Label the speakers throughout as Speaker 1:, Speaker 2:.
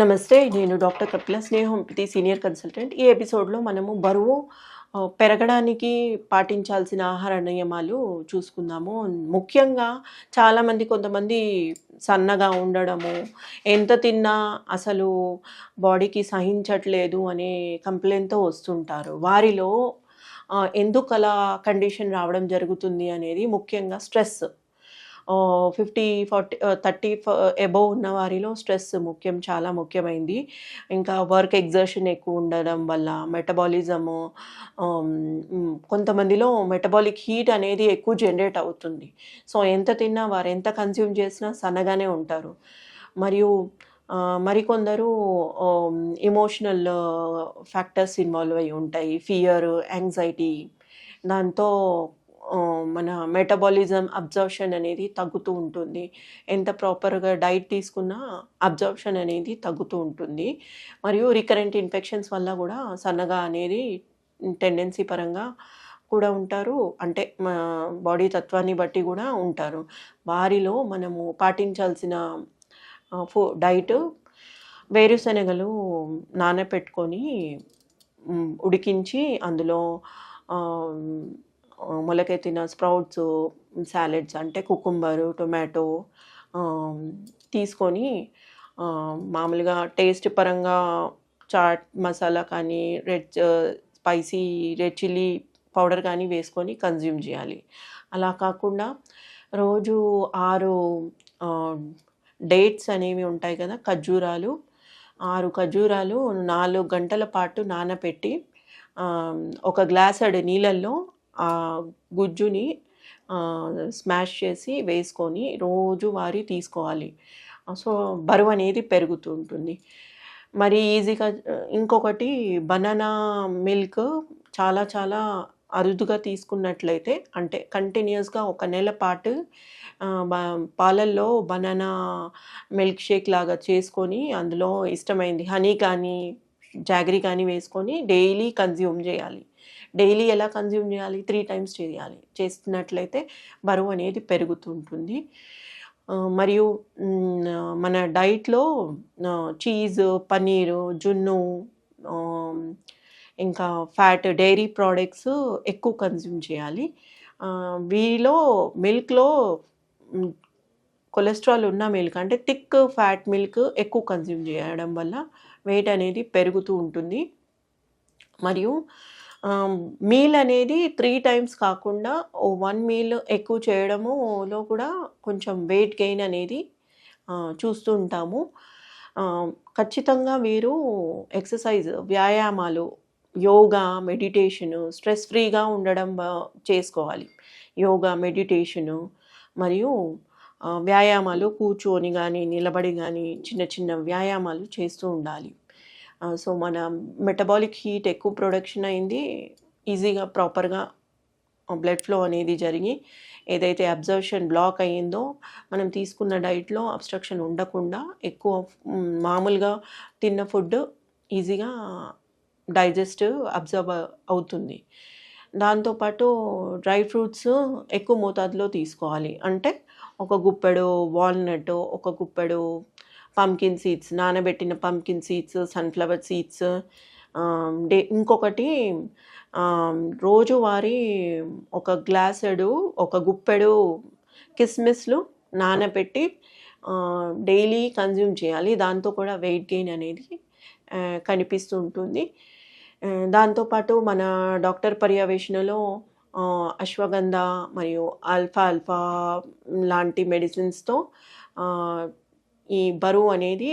Speaker 1: నమస్తే నేను doctor Kapila Snehampathi senior consultant. ఈ ఎపిసోడ్లో మనము బరువు పెరగడానికి పాటించాల్సిన ఆహార నియమాలు చూసుకుందాము. ముఖ్యంగా చాలామంది కొంతమంది సన్నగా ఉండడము ఎంత తిన్నా అసలు బాడీకి సహించట్లేదు అనే కంప్లైంట్తో వస్తుంటారు. వారిలో ఎందుకు అలా కండిషన్ రావడం జరుగుతుంది అనేది ముఖ్యంగా stress. Fifty forty thirty above ఉన్న వారిలో స్ట్రెస్ ముఖ్యం చాలా ముఖ్యమైంది. ఇంకా వర్క్ ఎగ్జర్షన్ ఎక్కువ ఉండడం వల్ల మెటబాలిజము కొంతమందిలో మెటబాలిక్ హీట్ అనేది ఎక్కువ జనరేట్ అవుతుంది. సో ఎంత తిన్నా వారు ఎంత కన్స్యూమ్ చేసినా సన్నగానే ఉంటారు. మరియు మరికొందరు ఇమోషనల్ ఫ్యాక్టర్స్ ఇన్వాల్వ్ అయి ఉంటాయి. ఫియర్ యాంగ్జైటీ దాంతో మన మెటబాలిజం అబ్జర్ప్షన్ అనేది తగ్గుతూ ఉంటుంది. ఎంత ప్రాపర్గా డైట్ తీసుకున్నా అబ్జర్ప్షన్ అనేది తగ్గుతూ ఉంటుంది. మరియు రికరెంట్ ఇన్ఫెక్షన్స్ వల్ల కూడా సన్నగా అనేది టెండెన్సీ పరంగా కూడా ఉంటారు. అంటే మా బాడీ తత్వాన్ని బట్టి కూడా ఉంటారు. వారిలో మనము పాటించాల్సిన ఫో డైట్ వేరుశనగలు నానబెట్టుకొని ఉడికించి అందులో మొలకెత్తిన స్ప్రౌట్స్ సాలెడ్స్ అంటే కుకుంబరు టొమాటో తీసుకొని మామూలుగా టేస్ట్ పరంగా చాట్ మసాలా కానీ red spicy red chilli powder కానీ వేసుకొని కన్జ్యూమ్ చేయాలి. అలా కాకుండా రోజు ఆరు డేట్స్ అనేవి ఉంటాయి కదా ఖర్జూరాలు. ఆరు ఖర్జూరాలు నాలుగు గంటల పాటు నానబెట్టి ఒక గ్లాసెడ్ నీళ్ళల్లో గుజ్జుని స్మాష్ చేసి వేసుకొని రోజువారీ తీసుకోవాలి. సో బరువు అనేది పెరుగుతూ ఉంటుంది. మరి ఈజీగా ఇంకొకటి బనానా మిల్క్ చాలా చాలా అరుదుగా తీసుకున్నట్లయితే అంటే కంటిన్యూస్గా ఒక నెల పాటు పాలల్లో బనానా మిల్క్ షేక్ లాగా చేసుకొని అందులో ఇష్టమైంది హనీ కానీ జాగరీ కానీ వేసుకొని డైలీ కన్జ్యూమ్ చేయాలి. డైలీ ఎలా కన్జ్యూమ్ చేయాలి? త్రీ టైమ్స్ చేయాలి. చేస్తున్నట్లయితే బరువు అనేది పెరుగుతుంటుంది. మరియు మన డైట్లో చీజ్ పన్నీరు జున్ను ఇంకా ఫ్యాట్ డైరీ ప్రోడక్ట్స్ ఎక్కువ కన్జ్యూమ్ చేయాలి. వీలో మిల్క్లో కొలెస్ట్రాల్ ఉన్న మిల్క్ అంటే థిక్ ఫ్యాట్ మిల్క్ ఎక్కువ కన్జ్యూమ్ చేయడం వల్ల వెయిట్ అనేది పెరుగుతూ ఉంటుంది. మరియు మీల్ అనేది త్రీ టైమ్స్ కాకుండా ఓ వన్ మీల్ ఎక్కువ చేయడములో కూడా కొంచెం వెయిట్ గెయిన్ అనేది చూస్తూ ఉంటాము. ఖచ్చితంగా మీరు ఎక్సర్సైజ్ వ్యాయామాలు యోగా మెడిటేషను స్ట్రెస్ ఫ్రీగా ఉండడం చేసుకోవాలి. యోగా మెడిటేషను మరియు వ్యాయామాలు కూర్చొని కానీ నిలబడి కానీ చిన్న చిన్న వ్యాయామాలు చేస్తూ ఉండాలి. Uh, సో మన మెటబాలిక్ హీట్ ఎక్కువ ప్రొడక్షన్ అయింది ఈజీగా ప్రాపర్గా బ్లడ్ ఫ్లో అనేది జరిగి ఏదైతే అబ్జర్షన్ బ్లాక్ అయ్యిందో మనం తీసుకున్న డైట్లో అబ్స్ట్రక్షన్ ఉండకుండా ఎక్కువ మామూలుగా తిన్న ఫుడ్ ఈజీగా డైజెస్ట్ అబ్జర్వ్ అవుతుంది. దాంతోపాటు డ్రై ఫ్రూట్స్ ఎక్కువ మోతాదులో తీసుకోవాలి. అంటే ఒక గుప్పెడు వాల్నట్ ఒక గుప్పెడు పంకిన్ సీడ్స్ నానబెట్టిన pumpkin seeds sunflower seeds day ఇంకొకటి రోజువారి రోజువారీ ఒక గ్లాసెడు ఒక గుప్పెడు కిస్మిస్లు నానబెట్టి డైలీ కన్జ్యూమ్ చేయాలి. దాంతో కూడా వెయిట్ గెయిన్ అనేది కనిపిస్తుంటుంది కనిపిస్తూ ఉంటుంది. దాంతోపాటు మన డాక్టర్ పర్యవేక్షణలో అశ్వగంధ మరియు ఆల్ఫా ఆల్ఫా లాంటి మెడిసిన్స్తో ఈ బరువు అనేది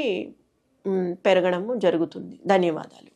Speaker 1: పెరగడము జరుగుతుంది. ధన్యవాదాలు.